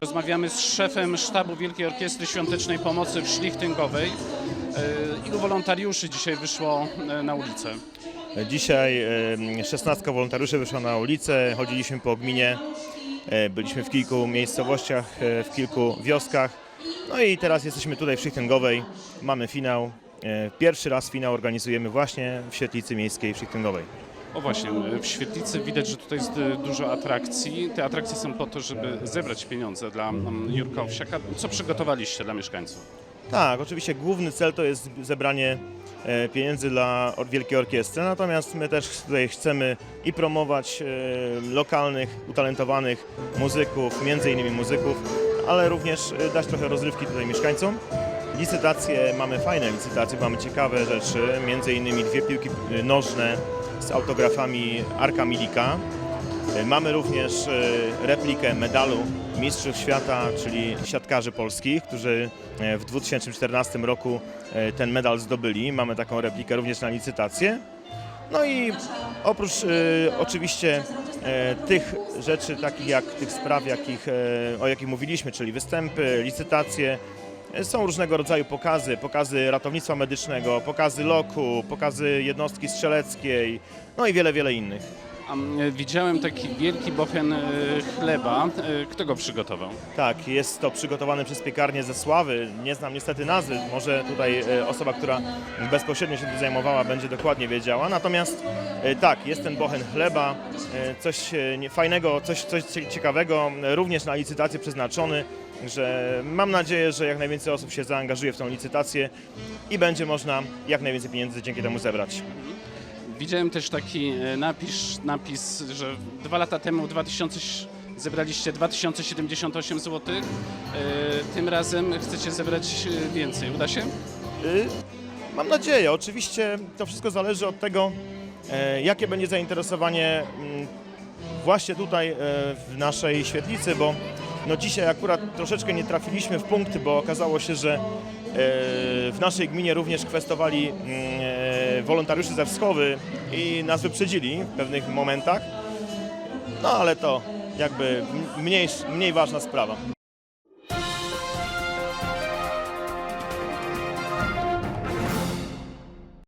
Rozmawiamy z szefem sztabu Wielkiej Orkiestry Świątecznej Pomocy w Szlichtyngowej. E, Ilu wolontariuszy dzisiaj wyszło e, na ulicę? Dzisiaj e, 16 wolontariuszy wyszło na ulicę, chodziliśmy po gminie, e, byliśmy w kilku miejscowościach, e, w kilku wioskach. No i teraz jesteśmy tutaj w Szychtyngowej, mamy finał. E, Pierwszy raz finał organizujemy właśnie w świetlicy miejskiej w. O właśnie, w świetlicy widać, że tutaj jest e, dużo atrakcji. Te atrakcje są po to, żeby zebrać pieniądze dla mm, Jurka Owsiaka. Co przygotowaliście dla mieszkańców? Tak, oczywiście główny cel to jest zebranie e, pieniędzy dla Wielkiej Orkiestry, natomiast my też tutaj chcemy i promować e, lokalnych, utalentowanych muzyków, między innymi muzyków, ale również dać trochę rozrywki tutaj mieszkańcom. Licytacje, mamy fajne licytacje, mamy ciekawe rzeczy, między innymi dwie piłki nożne z autografami Arka Milika. E, Mamy również e, replikę medalu Mistrzów Świata, czyli siatkarzy polskich, którzy e, w 2014 roku ten medal zdobyli. Mamy taką replikę również na licytację. No i oprócz oczywiście tych rzeczy, takich jak tych spraw, jakich, o jakich mówiliśmy, czyli występy, licytacje, są różnego rodzaju pokazy, pokazy ratownictwa medycznego, pokazy loku, pokazy jednostki strzeleckiej, no i wiele, wiele innych. A, m, Widziałem taki wielki bochen e, chleba. E, Kto go przygotował? Tak, jest to przygotowane przez piekarnię ze Sławy. Nie znam niestety nazwy, może tutaj e, osoba, która bezpośrednio się tym zajmowała, będzie dokładnie wiedziała. Natomiast e, tak, jest ten bochen chleba, e, coś e, nie- fajnego, coś, coś cie- ciekawego, e, również na licytację przeznaczony, że mam nadzieję, że jak najwięcej osób się zaangażuje w tą licytację i będzie można jak najwięcej pieniędzy dzięki temu zebrać. Widziałem też taki e, napis, napis że dwa lata temu 2000, zebraliście 2078 zł. E, Tym razem chcecie zebrać e, więcej. Uda się? Y, Mam nadzieję. Oczywiście to wszystko zależy od tego, e, jakie będzie zainteresowanie mm, właśnie tutaj e, w naszej świetlicy, bo no dzisiaj akurat troszeczkę nie trafiliśmy w punkty, bo okazało się, że e, w naszej gminie również kwestowali mm, e, wolontariuszy ze Wschowy i nas wyprzedzili w pewnych momentach. No ale to jakby mniej, mniej ważna sprawa.